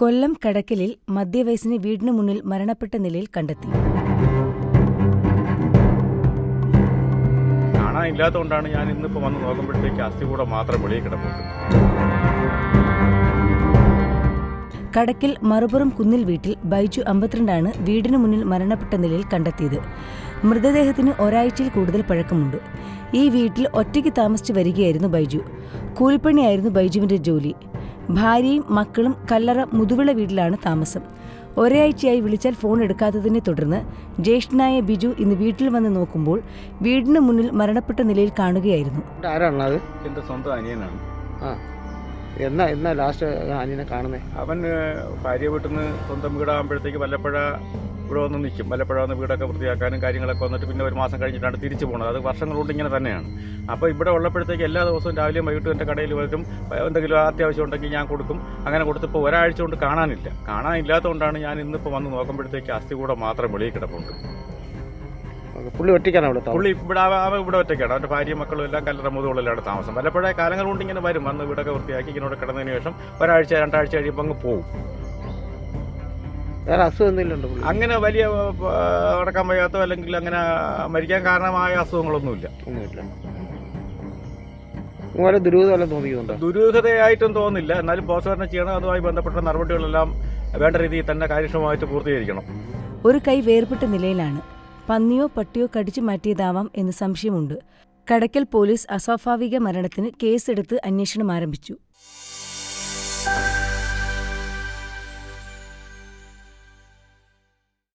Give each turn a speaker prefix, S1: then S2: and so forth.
S1: കൊല്ലം കടക്കലിൽ മധ്യവയസ്സിനെ വീടിനു മുന്നിൽ മരണപ്പെട്ട നിലയിൽ കണ്ടെത്തി.
S2: കാണാനില്ലാത്തതുകൊണ്ടാണ് ഞാൻ ഇന്നിപ്പോ വന്ന് നോക്കുമ്പോഴത്തേക്ക് അസ്ഥി കൂടെ മാത്രം വെളിയിൽ കിടപ്പുണ്ട്.
S1: കടക്കിൽ മറുപുറം കുന്നിൽ വീട്ടിൽ ബൈജു അമ്പത്തിരണ്ടാണ് വീടിനു മുന്നിൽ മരണപ്പെട്ട നിലയിൽ കണ്ടെത്തിയത്. മൃതദേഹത്തിന് ഒരാഴ്ചയിൽ കൂടുതൽ പഴക്കമുണ്ട്. ഈ വീട്ടിൽ ഒറ്റയ്ക്ക് താമസിച്ചു വരികയായിരുന്നു ബൈജു. കൂലിപ്പണിയായിരുന്നു ബൈജുവിന്റെ ജോലി. ഭാര്യയും മക്കളും കല്ലറ മുതുവിള വീട്ടിലാണ് താമസം. ഒരേ ആഴ്ചയായി വിളിച്ചാൽ ഫോൺ എടുക്കാത്തതിനെ തുടർന്ന് ജ്യേഷ്ഠനായ ബിജു ഇന്ന് വീട്ടിൽ വന്ന് നോക്കുമ്പോൾ വീടിന് മുന്നിൽ മരണപ്പെട്ട നിലയിൽ കാണുകയായിരുന്നു.
S2: എന്റെ സ്വന്തം അനിയനാണ്.
S3: ആ. എന്നാ എന്നാ ലാസ്റ്റ് അനിയനെ കാണുന്നേ?
S2: അവൻ ഭാര്യ വീട്ടിൽ നിന്ന് സ്വന്തം വീടാകുമ്പോഴത്തേക്ക് വല്ലപ്പുഴ ഇവിടെ വന്ന് നിൽക്കും. വല്ലപ്പുഴ വന്ന് വീടൊക്കെ വൃത്തിയാക്കാനും കാര്യങ്ങളൊക്കെ വന്നിട്ട് പിന്നെ ഒരു മാസം കഴിഞ്ഞിട്ടാണ് തിരിച്ചു പോകുന്നത്. അത് വർഷങ്ങൾ കൊണ്ട് ഇങ്ങനെ തന്നെയാണ്. അപ്പോൾ ഇവിടെ ഉള്ളപ്പോഴത്തേക്ക് എല്ലാ ദിവസവും രാവിലെയും വൈകിട്ടും എന്റെ കടയിൽ വരും. എന്തെങ്കിലും അത്യാവശ്യം ഉണ്ടെങ്കിൽ ഞാൻ കൊടുക്കും. അങ്ങനെ കൊടുത്തപ്പോൾ ഒരാഴ്ച കൊണ്ട് കാണാനില്ല. കാണാനില്ലാത്തതുകൊണ്ടാണ് ഞാൻ ഇന്നിപ്പോൾ വന്ന് നോക്കുമ്പോഴത്തേക്ക് അസ്ഥി കൂടെ മാത്രം വെളിയിൽ കിടപ്പുണ്ട്.
S3: പുള്ളി ഒറ്റയ്ക്കാണ് അവിടെ
S2: പുള്ളി ഇവിടെ അവ- അവൻ ഇവിടെ ഒറ്റയ്ക്കാണ്. അവന്റെ ഭാര്യയും മക്കളും എല്ലാം കല്ലറ മുതുകളിലാണ് താമസം. വല്ലപ്പോഴേ കാലങ്ങൾ കൊണ്ട് ഇങ്ങനെ വരും. വന്ന് വീടൊക്കെ വൃത്തിയാക്കി ഇങ്ങനെ കിടന്നതിന് ശേഷം ഒരാഴ്ച രണ്ടാഴ്ച കഴിയുമ്പോൾ അങ്ങ് പോകും
S3: വേറെ അസുഖം എന്തെങ്കിലും ഉണ്ടോ
S2: അങ്ങനെ വലിയ അടക്കാൻ വയ്യാത്തോ അല്ലെങ്കിൽ അങ്ങനെ മരിക്കാൻ കാരണമായ അസുഖങ്ങളൊന്നുമില്ല.
S3: ഒന്നുമില്ല. അതുപോലെ ദുരൂഹത വല്ലതും തോന്നിക്കുന്നുണ്ടോ?
S2: ദുരൂഹതയായിട്ടും തോന്നില്ല. എന്നാലും പോസ്റ്റ്മോർട്ടം ചെയ്യണം. അതുമായി ബന്ധപ്പെട്ട നടപടികളെല്ലാം വേണ്ട രീതിയിൽ തന്നെ കാര്യക്ഷമമായിട്ട് പൂർത്തീകരിക്കണം.
S1: ഒരു കൈ വേർപെട്ട നിലയിലാണ് പന്നിയോ പട്ടിയോ കടിച്ചു മാറ്റിയതാവാം എന്ന് സംശയമുണ്ട്. കടക്കൽ പോലീസ് അസ്വാഭാവിക മരണത്തിന് കേസെടുത്ത് അന്വേഷണം ആരംഭിച്ചു.